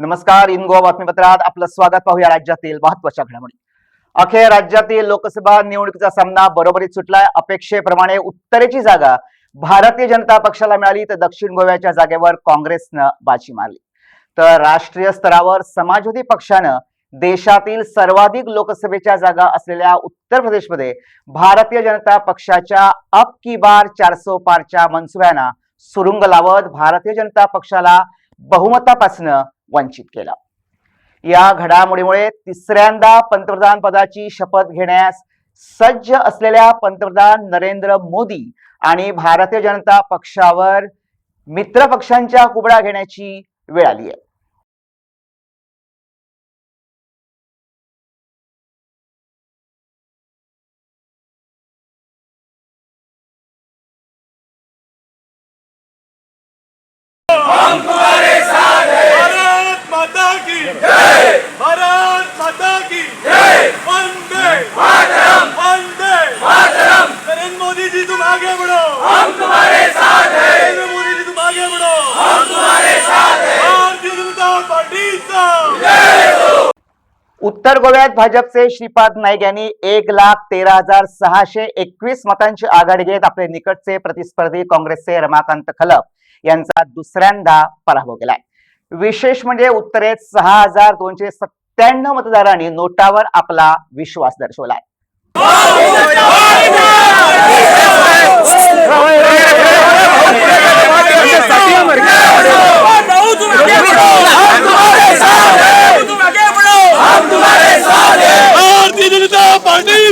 नमस्कार इन गोवा बातमीपत्रात आपलं स्वागत पाहूया राज्यातील महत्त्वाच्या घडामोडी. अखेर राज्यातील लोकसभा निवडणुकीचा सामना बरोबरीत सुटलाय. अपेक्षेप्रमाणे उत्तरेची जागा भारतीय जनता पक्षाला मिळाली तर दक्षिण गोव्याच्या जागेवर काँग्रेसनं बाजी मारली. तर राष्ट्रीय स्तरावर समाजवादी पक्षानं देशातील सर्वाधिक लोकसभेच्या जागा असलेल्या उत्तर प्रदेशमध्ये भारतीय जनता पक्षाच्या अप की बार चारसो पारच्या मनसुब्यांना सुरुंग लावत भारतीय जनता पक्षाला बहुमतापासून वंचित केलं. या घडामोडीमुळे तिसऱ्यांदा पंतप्रधान पदाची शपथ घेण्यास सज्ज असलेल्या पंतप्रधान नरेंद्र मोदी आणि भारतीय जनता पक्षावर मित्र पक्षांच्या कुबडा घेण्याची वेळ आली आहे भारत माता की जय भारत माता की जय वंदे मातरम वंदे मातरम नरेंद्र मोदी जी तुम आगे बढ़ो हम तुम्हारे साथ हैं नरेंद्र मोदी जी तुम आगे बढ़ो हम तुम्हारे साथ हैं भारतीय जनता पार्टी उत्तर गोव्यात भाजपचे श्रीपाद नाईक यांनी एक लाख तेरा हजार सहाशे एकवीस मतांची आघाडी घेत आपले निकटचे प्रतिस्पर्धी काँग्रेसचे रमाकांत खलप यांचा दुसऱ्यांदा पराभव केलाय. विशेष म्हणजे उत्तरेत सहा हजार दोनशे सत्त्याण्णव मतदारांनी नोटावर आपला विश्वास दर्शवलाय. भारतीय जनता पार्टी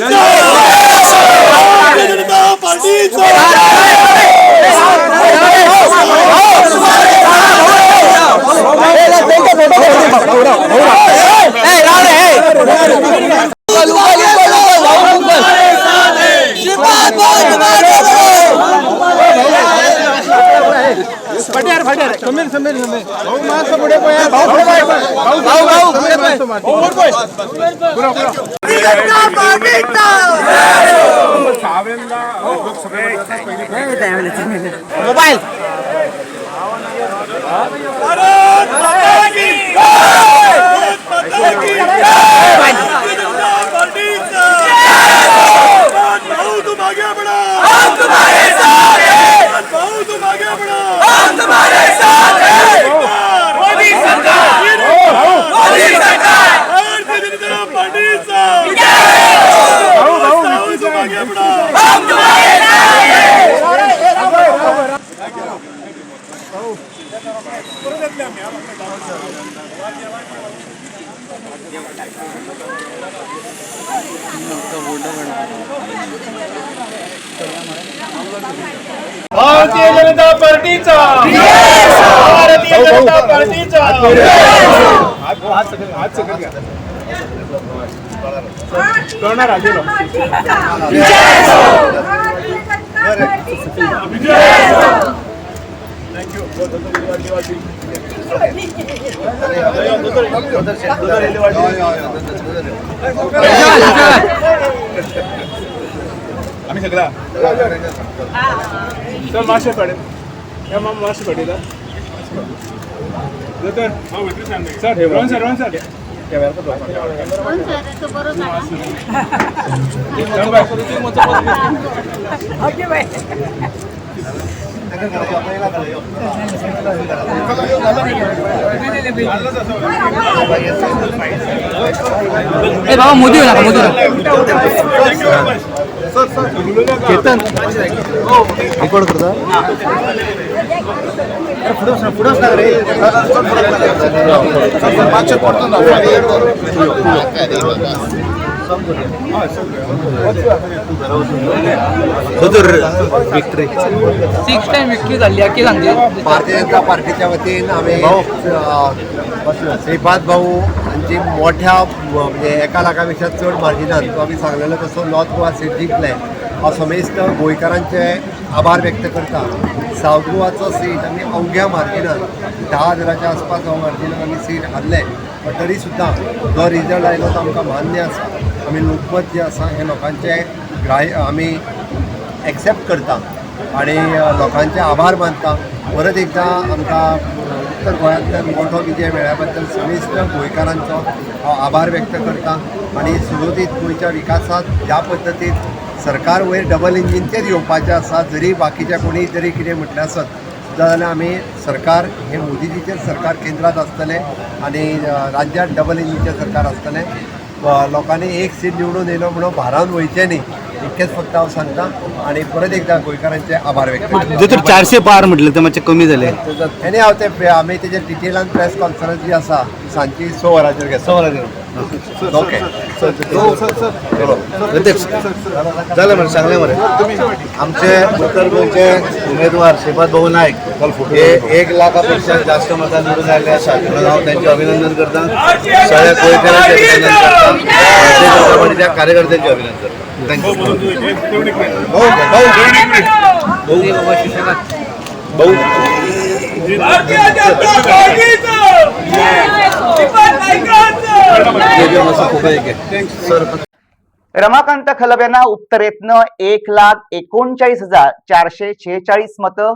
का भारतीय जनता पार्टी का भारत माता की भारत माता की भारतीय जनता पार्टी का भाऊ तुम आगे बढ़ो हम तुम्हारे साथ हैं भाऊ तुम आगे बढ़ो हम तुम्हारे साथ हैं मोदी सरकार मोदी सरकार भारतीय जनता पार्टी का भाऊ तुम आगे बढ़ो हम तुम्हारे भारतीय जनता पार्टीचा. भारतीय जनता पार्टीचा. करणार आलेलो आम्ही सगळा. चल मासे पडेल. या मग मासे पडेल तर. Sir Rohan sir Rohan sir. ए बाबा मोदी होणार मोदी होणार सिक्स टाइम विक्री झाली अख्खी सांगते भारतीय जनता पार्टीच्या वतीन आम्ही श्रीपाद भाऊ हांची मोठ्या म्हणजे एका लाखापेक्षा चड मार्जिनान तो आमी सांगलेलो तसो नॉर्थ गोवा सीट जिंकले हांव समेस्त गोंयकारांचे आभार व्यक्त करता. सावथ गोवाचो सीट आमी अवघ्या मार्जिनान धा हजाराच्या आसपास हो मार्जिनान आमी सीट हारले पण तरी सुद्दां जो रिजल्ट आयलो तो आमकां मान्य आसा आमी लोकमत जे आसा हे लोकांचे ग्राह्य आमी एक्सेप्ट करता आणि लोकांचे आभार मानता. परत एकदा आमकां उत्तर गोंयांतल्यान मोठो विजय मेळ्या बद्दल समेस्त गोंयकारांचो हांव आभार व्यक्त करता आनी सुरळीत गोंयच्या विकासात ज्या पद्दतीन सरकार वयर डबल इंजिनचेर येवपाचें आसा जरी बाकीच्या कोणी जरी कितें म्हटलें आसत जाल्यार आमी सरकार हे मोदीजीचें सरकार केंद्रात आसतलें आनी राज्यांत डबल इंजिनचें सरकार आसतलें. लोकांनी एक सीट निवडून येयलो म्हणून भारावन वयचें न्ही इतकेंच फक्त हांव सांगता आनी परत एकदां गोंयकारांचे आभार व्यक्त करता जे तर चारशे पार म्हटलं तर मातशे कमी झाले आनी हांव ते आमी तेजे डिटेलान प्रेस कॉन्फरन्स जी आसा ती सांजची स वरांचेर घेता स वरांचेर ओके झालं मरे सांगले मरे आमचे उत्तर गोंयचे उमेदवार श्रीपाद भाऊ नायक हे एक लाखापेक्षा जास्त मतां निवडून आले आसात म्हणून हांव त्यांचे अभिनंदन करता सगळ्या गोंयकारांचे अभिनंदन करता भारतीय जनता पार्टीच्या कार्यकर्त्यांचे अभिनंदन करता थँक्यू भाऊ रमाकांत खलब यांना उत्तरेतनं एक लाख एकोणचाळीस हजार चारशे शेहेचाळीस मतं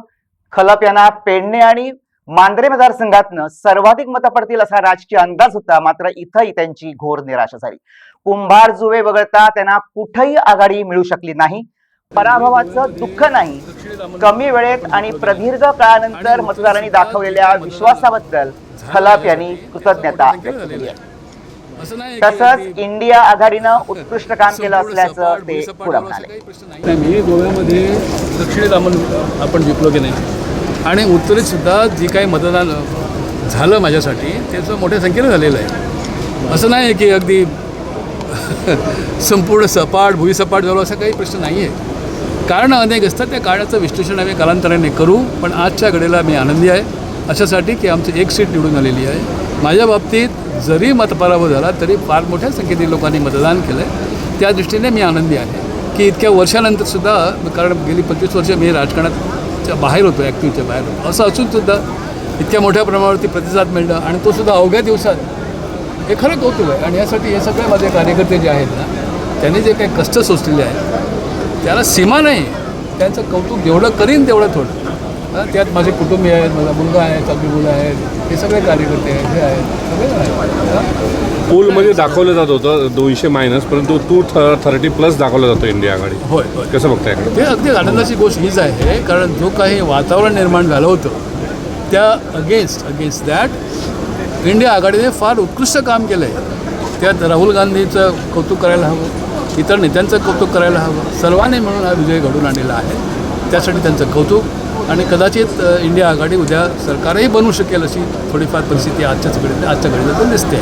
खलप यांना पेडणे आणि मांद्रे मतदारसंघातनं सर्वाधिक मतं पडतील असा राजकीय अंदाज होता मात्र इथंही त्यांची घोर निराशा झाली. कुंभार जुवे वगळता त्यांना कुठेही आघाडी मिळू शकली नाही. पराभवाचं दुःख नाही. कमी वेळेत आणि प्रदीर्घ काळानंतर मतदारांनी दाखवलेल्या विश्वासाबद्दल खलप यांनी कृतज्ञता व्यक्त केली तसंच इंडिया आघाडीनं उत्कृष्ट काम केलं असल्याचं ते पुढे म्हणाले. मी गोव्यामध्ये दक्षिणेत आपण आपण जिंकलो की नाही? आणि उत्तरेतसुद्धा जी काही मतदान झालं माझ्यासाठी त्याचं मोठ्या संख्येनं झालेलं आहे. असं नाही आहे की अगदी संपूर्ण सपाट भुईसपाट झालो असा काही प्रश्न नाही आहे. कारणं अनेक असतात त्या कारणाचं विश्लेषण आम्ही कालांतराने करू पण आजच्या घडीला मी आनंदी आहे अशासाठी की आमची एक सीट निवडून आलेली आहे. माझ्या बाबतीत जरी मतपराभव झाला तरी फार मोठ्या संख्येने लोकांनी मतदान केलं आहे त्या दृष्टीने मी आनंदी आहे. की इतक्या वर्षानंतरसुद्धा कारण गेली पंचवीस वर्ष मी राजकारणात च्या बाहेर होतो ॲक्टिव्हच्या बाहेर होतो. असं असूनसुद्धा इतक्या मोठ्या प्रमाणावरती प्रतिसाद मिळणं आणि तो सुद्धा अवघ्या दिवसात हे खरं कौतुक आहे. आणि यासाठी हे सगळे माझे कार्यकर्ते जे आहेत ना त्यांनी जे काही कष्ट सोसलेले आहेत त्याला सीमा नाही. त्यांचं कौतुक जेवढं करीन तेवढं थोडं. त्यात माझे कुटुंबी आहेत माझा मुलगा आहे चांगली मुलं आहेत हे सगळे कार्यकर्ते आहेत हे आहेत सगळे आहेत. पूलमध्ये दाखवलं जात होतं दोनशे मायनस परंतु टू थर्टी प्लस दाखवलं जातं इंडिया आघाडी होय होय. कसं बघताय याकडे? ते अगदी आनंदाची गोष्ट हीच आहे कारण जो काही वातावरण निर्माण झालं होतं त्या अगेन्स्ट अगेन्स्ट दॅट इंडिया आघाडीने फार उत्कृष्ट काम केलं आहे त्यात राहुल गांधीचं कौतुक करायला हवं इतर नेत्यांचं कौतुक करायला हवं सर्वांनी मिळून हा विजय घडून आणलेला आहे. त्यासाठी त्यांचं कौतुक आणि कदाचित अ, इंडिया आघाडी उद्या सरकारही बनवू शकेल अशी थोडीफार परिस्थिती आजच्याच घडीत आजच्या घडीला दिसते.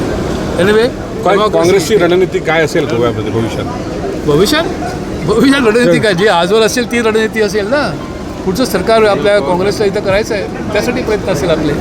एनिवे काय काँग्रेसची रणनीती काय असेल गोव्यामध्ये भविष्यात? भविष्यात? भविष्यात रणनीती काय? जी आजवर असेल ती रणनीती असेल ना? पुढचं सरकार आपल्या काँग्रेसला इथं करायचं आहे त्यासाठी प्रयत्न असेल आपले.